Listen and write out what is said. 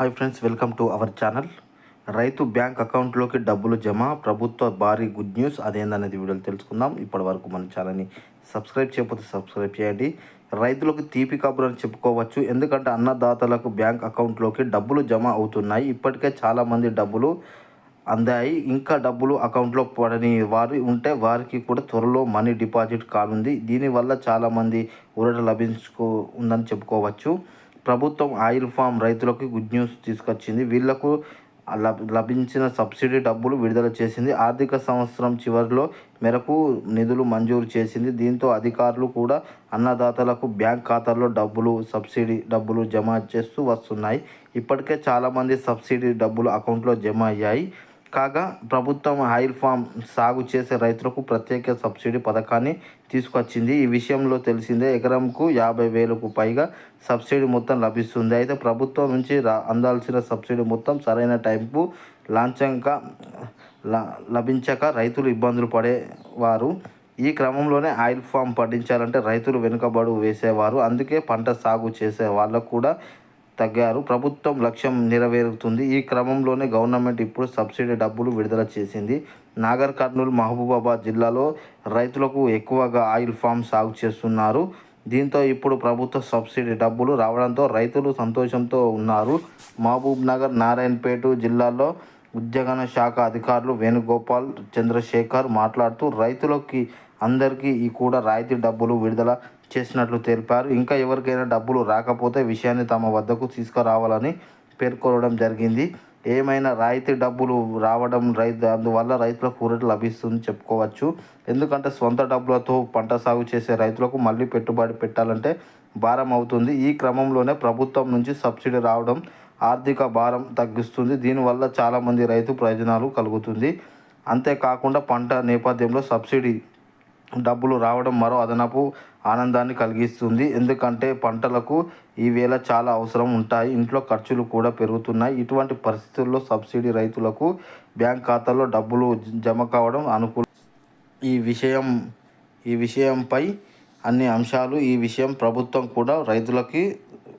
Hi friends welcome to our channel. రైతు bank అకౌంట్లోకి డబ్బులు జమ ప్రభుత్వ భారీ గుడ్ న్యూస్ అదేందనేది వీడియోలు తెలుసుకుందాం. ఇప్పటి వరకు మన ఛానల్ని సబ్స్క్రైబ్ చేయకపోతే సబ్స్క్రైబ్ చేయండి. రైతులకు తీపి కబురు అని చెప్పుకోవచ్చు. ఎందుకంటే అన్నదాతలకు బ్యాంక్ అకౌంట్లోకి డబ్బులు జమ అవుతున్నాయి. ఇప్పటికే చాలామంది డబ్బులు అందాయి. ఇంకా డబ్బులు అకౌంట్లో పడని వారు ఉంటే వారికి కూడా త్వరలో మనీ డిపాజిట్ కానుంది. దీనివల్ల చాలామంది ఊరట లభించుకో ఉందని చెప్పుకోవచ్చు. ప్రభుత్వం ఆయిల్ ఫామ్ రైతులకు గుడ్ న్యూస్ తీసుకొచ్చింది. వీళ్ళకు లబ్- లభించిన సబ్సిడీ డబ్బులు విడుదల చేసింది. ఆర్థిక సంవత్సరం చివరిలో మేరకు నిధులు మంజూరు చేసింది. దీంతో అధికారులు కూడా అన్నదాతలకు బ్యాంక్ ఖాతాల్లో డబ్బులు సబ్సిడీ డబ్బులు జమ చేస్తూ వస్తున్నాయి. ఇప్పటికే చాలామంది సబ్సిడీ డబ్బులు అకౌంట్లో జమ అయ్యాయి. కాగా ప్రభుత్వం ఆయిల్ ఫామ్ సాగు చేసే రైతులకు ప్రత్యేక సబ్సిడీ పథకాన్ని తీసుకొచ్చింది. ఈ విషయంలో తెలిసిందే ఎకరంకు యాభై వేలకు పైగా సబ్సిడీ మొత్తం లభిస్తుంది. అయితే ప్రభుత్వం నుంచి రా అందాల్సిన సబ్సిడీ మొత్తం సరైన టైంకు లాంఛంగా లభించక రైతులు ఇబ్బందులు పడేవారు. ఈ క్రమంలోనే ఆయిల్ ఫామ్ పండించాలంటే రైతులు వెనుకబడు వేసేవారు. అందుకే పంట సాగు చేసే వాళ్ళకు కూడా తగ్గారు. ప్రభుత్వం లక్ష్యం నెరవేరుతుంది. ఈ క్రమంలోనే గవర్నమెంట్ ఇప్పుడు సబ్సిడీ డబ్బులు విడుదల చేసింది. నాగర్ కర్నూలు మహబూబాబాద్ జిల్లాలో రైతులకు ఎక్కువగా ఆయిల్ ఫామ్ సాగు చేస్తున్నారు. దీంతో ఇప్పుడు ప్రభుత్వ సబ్సిడీ డబ్బులు రావడంతో రైతులు సంతోషంతో ఉన్నారు. మహబూబ్ నగర్ నారాయణపేట జిల్లాలో ఉద్యోగన శాఖ అధికారులు వేణుగోపాల్ చంద్రశేఖర్ మాట్లాడుతూ రైతులకి అందరికీ ఈ కూడా రాయితీ డబ్బులు విడుదల చేసినట్లు తెలిపారు. ఇంకా ఎవరికైనా డబ్బులు రాకపోతే విషయాన్ని తమ వద్దకు తీసుకురావాలని పేర్కొనడం జరిగింది. ఏమైనా రాయితీ డబ్బులు రావడం రైతు అందువల్ల రైతులకు ఊరట లభిస్తుంది చెప్పుకోవచ్చు. ఎందుకంటే సొంత డబ్బులతో పంట సాగు చేసే రైతులకు మళ్ళీ పెట్టుబడి పెట్టాలంటే భారం అవుతుంది. ఈ క్రమంలోనే ప్రభుత్వం నుంచి సబ్సిడీ రావడం ఆర్థిక భారం తగ్గిస్తుంది. దీనివల్ల చాలామంది రైతు ప్రయోజనాలు కలుగుతుంది. అంతేకాకుండా పంట నేపథ్యంలో సబ్సిడీ డబ్బులు రావడం మరో అదనపు ఆనందాన్ని కలిగిస్తుంది. ఎందుకంటే పంటలకు ఈవేళ చాలా అవసరం ఉంటాయి. ఇంట్లో ఖర్చులు కూడా పెరుగుతున్నాయి. ఇటువంటి పరిస్థితుల్లో సబ్సిడీ రైతులకు బ్యాంక్ ఖాతాలో డబ్బులు జమ కావడం అనుకూల ఈ విషయం ఈ విషయంపై అన్ని అంశాలు ఈ విషయం ప్రభుత్వం కూడా రైతులకి